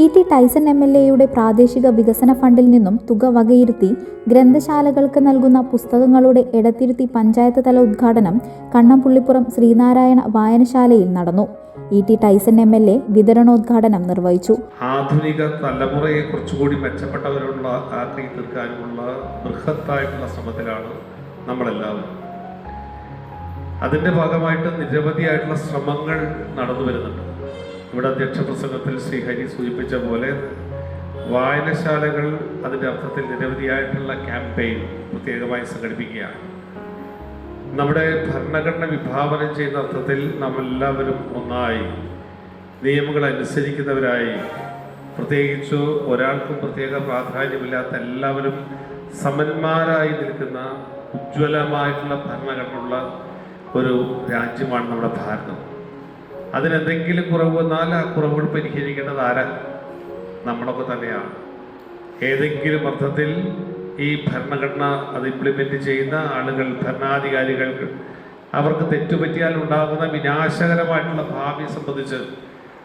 E T Tyson M L എയുടെ പ്രാദേശിക വികസന ഫണ്ടിൽ നിന്നും തുക വകയിരുത്തി ഗ്രന്ഥശാലകൾക്ക് നൽകുന്ന പുസ്തകങ്ങളുടെ എടത്തിരുത്തി പഞ്ചായത്ത് തല ഉദ്ഘാടനം കണ്ണംപുള്ളിപ്പുറം ശ്രീനാരായണ വായനശാലയിൽ നടന്നു. E T Tyson M L A വിതരണോദ്ഘാടനം നിർവഹിച്ചു. ആധുനിക തലമുറയെ കുറച്ചുകൂടി മെച്ചപ്പെട്ടവരുള്ള ആക്കി തീർക്കാനുള്ള ബൃഹത്തായിട്ടുള്ള ശ്രമത്തിലാണ് നമ്മളെല്ലാവരും. അതിന്റെ ഭാഗമായിട്ട് നിരവധിയായിട്ടുള്ള ശ്രമങ്ങൾ നടന്നു വരുന്നുണ്ട്. ഇവിടെ അധ്യക്ഷ പ്രസംഗത്തിൽ ശ്രീ ഹരി സൂചിപ്പിച്ച പോലെ വായനശാലകൾ അതിന്റെ അർത്ഥത്തിൽ നിരവധിയായിട്ടുള്ള ക്യാമ്പയിൻ പ്രത്യേകമായി സംഘടിപ്പിക്കുകയാണ്. നമ്മുടെ ഭരണഘടന വിഭാവനം ചെയ്യുന്ന അർത്ഥത്തിൽ നാം എല്ലാവരും ഒന്നായി നിയമങ്ങൾ അനുസരിക്കുന്നവരായി. പ്രത്യേകിച്ച് ഒരാൾക്കും പ്രത്യേക പ്രാധാന്യമില്ലാത്ത എല്ലാവരും സമന്മാരായി നിൽക്കുന്ന ഉജ്ജ്വലമായിട്ടുള്ള ഭരണഘടനയുള്ള ഒരു രാജ്യമാണ് നമ്മുടെ ഭാരതം. അതിനെന്തെങ്കിലും കുറവ് വന്നാൽ ആ കുറവുകൾ പരിഹരിക്കേണ്ടത് ആരാ? നമ്മളൊക്കെ തന്നെയാണ്. ഏതെങ്കിലും അർത്ഥത്തിൽ ഈ ഭരണഘടന അത് ഇംപ്ലിമെന്റ് ചെയ്യുന്ന ആളുകൾ ഭരണാധികാരികൾക്ക് അവർക്ക് തെറ്റുപറ്റിയാൽ ഉണ്ടാകുന്ന വിനാശകരമായിട്ടുള്ള ഭാവി സംബന്ധിച്ച്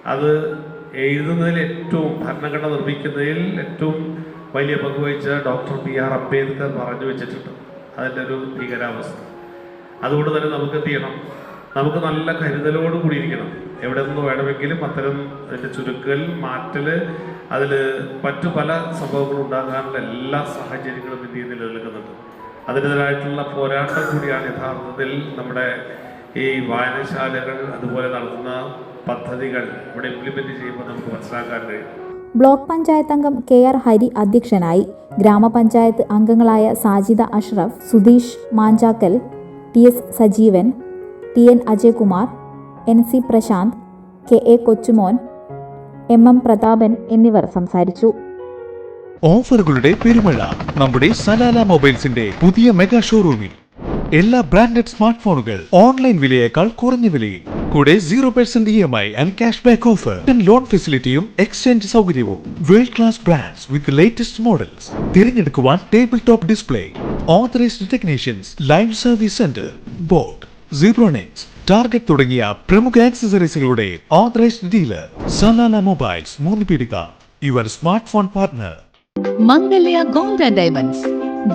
അത് എഴുതുന്നതിൽ ഏറ്റവും ഭരണഘടന നിർമ്മിക്കുന്നതിൽ ഏറ്റവും വലിയ പങ്ക് വഹിച്ച ഡോക്ടർ പി ആർ അംബേദ്കർ പറഞ്ഞു വെച്ചിട്ടുണ്ട്. അതിന്റെ ഒരു ഭീകരാവസ്ഥ. അതുകൊണ്ട് തന്നെ നമുക്ക് എന്ത് ചെയ്യണം? നമുക്ക് നല്ല കരുതലോട് കൂടിയിരിക്കണം. എവിടെ നിന്ന് വേണമെങ്കിലും അത്തരം അതിന്റെ ചുരുക്കൽ മാറ്റൽ അതിൽ മറ്റു പല സംഭവങ്ങളും ഉണ്ടാകാനുള്ള എല്ലാ സാഹചര്യങ്ങളും ഇന്ത്യയിൽ നിലനിൽക്കുന്നുണ്ട്. അതിന്റെതായിട്ടുള്ള പോരാട്ടം കൂടിയാണ് യഥാർത്ഥത്തിൽ നമ്മുടെ ഈ വായനശാലകൾ അതുപോലെ നടത്തുന്ന പദ്ധതികൾ ഇവിടെ ഇംപ്ലിമെന്റ് ചെയ്യുമ്പോൾ നമുക്ക് മനസ്സിലാക്കാൻ കഴിയും. ബ്ലോക്ക് പഞ്ചായത്ത് അംഗം കെ ആർ ഹരി അധ്യക്ഷനായി ഗ്രാമപഞ്ചായത്ത് അംഗങ്ങളായ Sajida Ashraf Sudheesh Manchakkal T S Sajeevan T N Ajaykumar N C Prasanth K A Kochumon M M Prathapan എന്നിവർ സംസാരിച്ചു. ഓഫറുകളുടെ പെരുമഴ നമ്മുടെ സലാല മൊബൈൽസിന്റെ പുതിയ മെഗാ ഷോറൂമിൽ. എല്ലാ ബ്രാൻഡഡ് സ്മാർട്ട് ഫോണുകൾ ഓൺലൈൻ വിലയേക്കാൾ കുറഞ്ഞ വിലയിൽ. കൂടെ zero percent E M I and cash back offer. Loan ഫെസിലിറ്റിയും exchange സൗകര്യവും. World class brands with latest models തിരഞ്ഞെടുക്കുവാൻ table top display authorised technicians live service centre Boat Zebronics Target തുടങ്ങിയ പ്രമുഖ ആക്സസറീസുകളുടെ authorised dealer Salalah mobiles Moonnupeedika your smartphone partner Mangalya gold diamonds.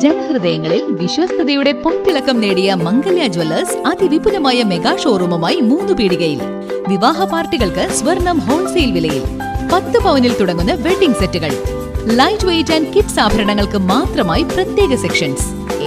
ജനഹൃദയങ്ങളിൽ വിശ്വസ്തയുടെ പൊൻതിളക്കം നേടിയ Mangalya Jewellers അതിവിപുലമായ mega ഷോറൂമുമായി മൂന്ന് പീടികയിൽ വിവാഹ പാർട്ടികൾക്ക് സ്വർണം ഹോൾസെയിൽ വിലയിൽ. പത്ത് പവനിൽ തുടങ്ങുന്ന വെഡിംഗ് സെറ്റുകൾ. ലൈറ്റ് വെയിറ്റ് ആൻഡ് കിഡ്സ് ആഭരണങ്ങൾക്ക് മാത്രമായി പ്രത്യേക സെക്ഷൻസ്